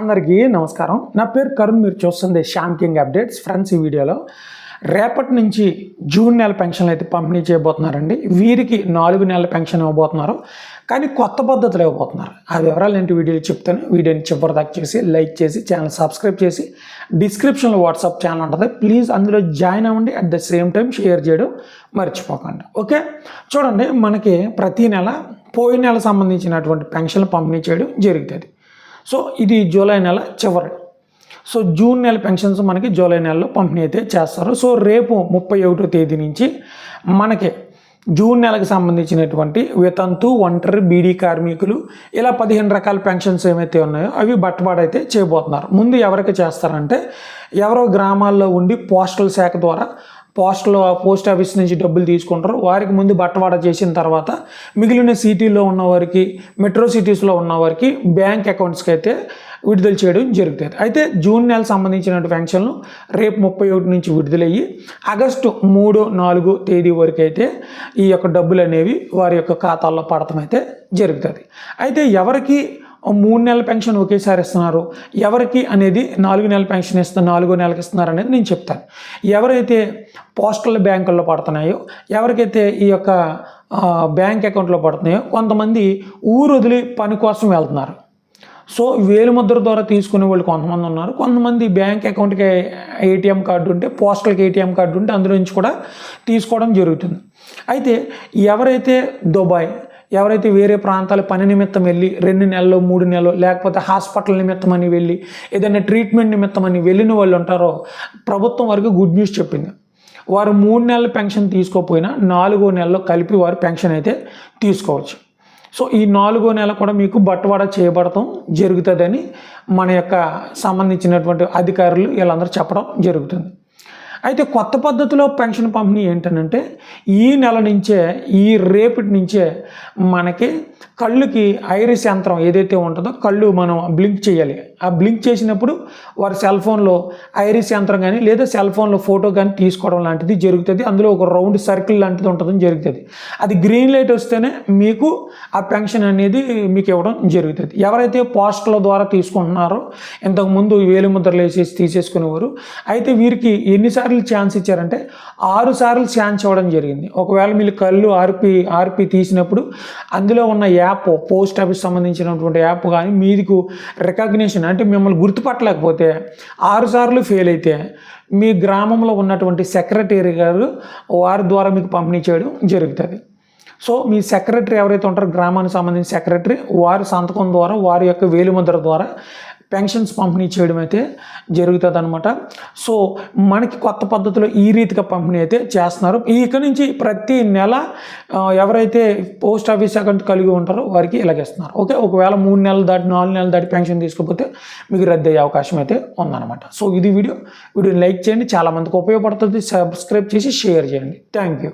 అందరికీ నమస్కారం. నా పేరు కరుణ్ మీరు చూస్తుంది శ్యామ్ కింగ్ అప్డేట్స్ ఫ్రెండ్స్ ఈ వీడియోలో రేపటి నుంచి జూన్ నెల పెన్షన్లు అయితే పంపిణీ చేయబోతున్నారండి. వీరికి నాలుగు నెలల పెన్షన్ ఇవ్వబోతున్నారు. కానీ కొత్త పద్ధతులు ఇవ్వబోతున్నారు. ఆ వివరాలు ఏంటి వీడియోలు చెప్తాను. వీడియోని చివరి దాకా చేసి లైక్ చేసి ఛానల్ సబ్స్క్రైబ్ చేసి డిస్క్రిప్షన్లో వాట్సాప్ ఛానల్ ఉంటుంది. ప్లీజ్ అందులో జాయిన్ అవ్వండి. At the same time share చేయడం మర్చిపోకండి. ఓకే? చూడండి మనకి ప్రతి నెల పోయిన నెల సంబంధించినటువంటి పెన్షన్లు పంపిణీ చేయడం జరుగుతుంది. సో ఇది జూలై నెల చివరి. సో జూన్ నెల పెన్షన్స్ మనకి జూలై నెలలో పంపిణీ అయితే చేస్తారు. సో రేపు ముప్పై ఒకటో తేదీ నుంచి మనకి జూన్ నెలకు సంబంధించినటువంటి వితంతు ఒంటరి బీడీ కార్మికులు ఇలా పదిహేను రకాల పెన్షన్స్ ఏమైతే ఉన్నాయో అవి బట్టబాడైతే చేయబోతున్నారు. ముందు ఎవరికి చేస్తారంటే ఎవరో గ్రామాల్లో ఉండి పోస్టల్ శాఖ ద్వారా పోస్టల్ పోస్ట్ ఆఫీస్ నుంచి డబ్బులు తీసుకుంటారు. వారికి ముందు బట్టవాడ చేసిన తర్వాత మిగిలిన సిటీలో ఉన్నవారికి మెట్రో సిటీస్లో ఉన్నవారికి బ్యాంక్ అకౌంట్స్కి అయితే విడుదల చేయడం జరుగుతుంది. అయితే జూన్ నెల సంబంధించిన పెన్షన్లు రేపు ముప్పై ఒకటి నుంచి విడుదలయ్యి ఆగస్టు మూడు నాలుగు తేదీ వరకు అయితే ఈ యొక్క డబ్బులు అనేవి వారి యొక్క ఖాతాల్లో పడటం అయితే జరుగుతుంది. అయితే ఎవరికి మూడు నెలల పెన్షన్ ఒకేసారి ఇస్తున్నారు. ఎవరికి అనేది నాలుగు నెలల పెన్షన్ ఇస్తున్నారు నాలుగో నెలకి ఇస్తున్నారు అనేది నేను చెప్తాను. ఎవరైతే పోస్టల్ బ్యాంకుల్లో పడుతున్నాయో ఎవరికైతే ఈ యొక్క బ్యాంక్ అకౌంట్లో పడుతున్నాయో కొంతమంది ఊరు వదిలి పని కోసం వెళ్తున్నారు. సో వేలుముద్ర ద్వారా తీసుకునే వాళ్ళు కొంతమంది ఉన్నారు. కొంతమంది బ్యాంక్ అకౌంట్కి ఏటీఎం కార్డు ఉంటే పోస్టల్కి ఏటీఎం కార్డు ఉంటే అందులో నుంచి కూడా తీసుకోవడం జరుగుతుంది. అయితే ఎవరైతే దుబాయ్ ఎవరైతే వేరే ప్రాంతాల పని నిమిత్తం వెళ్ళి రెండు నెలలు మూడు నెలలు లేకపోతే హాస్పిటల్ నిమిత్తం అని వెళ్ళి ఏదైనా ట్రీట్మెంట్ నిమిత్తం అని వెళ్ళిన వాళ్ళు ఉంటారో ప్రభుత్వం వరకు గుడ్ న్యూస్ చెప్పింది. వారు మూడు నెలల పెన్షన్ తీసుకోకపోయినా నాలుగో నెలలో కలిపి వారు పెన్షన్ అయితే తీసుకోవచ్చు. సో ఈ నాలుగో నెల కూడా మీకు బట్టవాడ చేయబడటం జరుగుతుందని మన యొక్క సంబంధించినటువంటి అధికారులు వీళ్ళందరూ చెప్పడం జరుగుతుంది. అయితే కొత్త పద్ధతిలో పెన్షన్ పంపిణీ ఏంటనంటే ఈ నెల నుంచే ఈ రేపటి నుంచే మనకి కళ్ళుకి ఐరిస్ యంత్రం ఏదైతే ఉంటుందో కళ్ళు మనం బ్లింక్ చేయాలి. ఆ బ్లింక్ చేసినప్పుడు వారి సెల్ ఫోన్లో ఐరిస్ యంత్రం కానీ లేదా సెల్ ఫోన్లో ఫోటో కానీ తీసుకోవడం లాంటిది జరుగుతుంది. అందులో ఒక రౌండ్ సర్కిల్ లాంటిది ఉంటుందని జరుగుతుంది. అది గ్రీన్ లైట్ వస్తేనే మీకు ఆ పెన్షన్ అనేది మీకు ఇవ్వడం జరుగుతుంది. ఎవరైతే పోస్టుల ద్వారా తీసుకుంటున్నారో ఇంతకుముందు వేలు ముద్రలు వేసేసి తీసేసుకునేవారు అయితే వీరికి ఎన్నిసార్లు ఛాన్స్ ఇచ్చారంటే ఆరు సార్లు ఛాన్స్ ఇవ్వడం జరిగింది. ఒకవేళ మీరు కళ్ళు ఆర్పి ఆర్పి తీసినప్పుడు అందులో ఉన్న యాప్ పోస్ట్ ఆఫీస్ సంబంధించినటువంటి యాప్ కానీ మీదికు రికగ్నిషన్ అంటే మిమ్మల్ని గుర్తుపట్టలేకపోతే ఆరుసార్లు ఫెయిల్ అయితే మీ గ్రామంలో ఉన్నటువంటి సెక్రటరీ గారు వారి ద్వారా మీకు పంపిణీ చేయడం జరుగుతుంది. సో మీ సెక్రటరీ ఎవరైతే ఉంటారో గ్రామానికి సంబంధించిన సెక్రటరీ వారి సంతకం ద్వారా వారి యొక్క వేలిముద్ర ద్వారా పెన్షన్స్ పంపిణీ చేయడం అయితే జరుగుతుంది అనమాట సో మనకి కొత్త పద్ధతిలో ఈ రీతిగా పంపిణీ అయితే చేస్తున్నారు. ఇక నుంచి ప్రతి నెల ఎవరైతే పోస్ట్ ఆఫీస్ అకౌంట్ కలిగి ఉంటారో వారికి ఇలాగేస్తున్నారు. ఓకే ఒకవేళ మూడు నెలలు దాటి నాలుగు నెలలు దాటి పెన్షన్ తీసుకోకపోతే మీకు రద్దు అయ్యే అవకాశం అయితే ఉందన్నమాట. సో ఇది వీడియో. వీడియోని లైక్ చేయండి. చాలామందికి ఉపయోగపడుతుంది. సబ్స్క్రైబ్ చేసి షేర్ చేయండి. Thank you.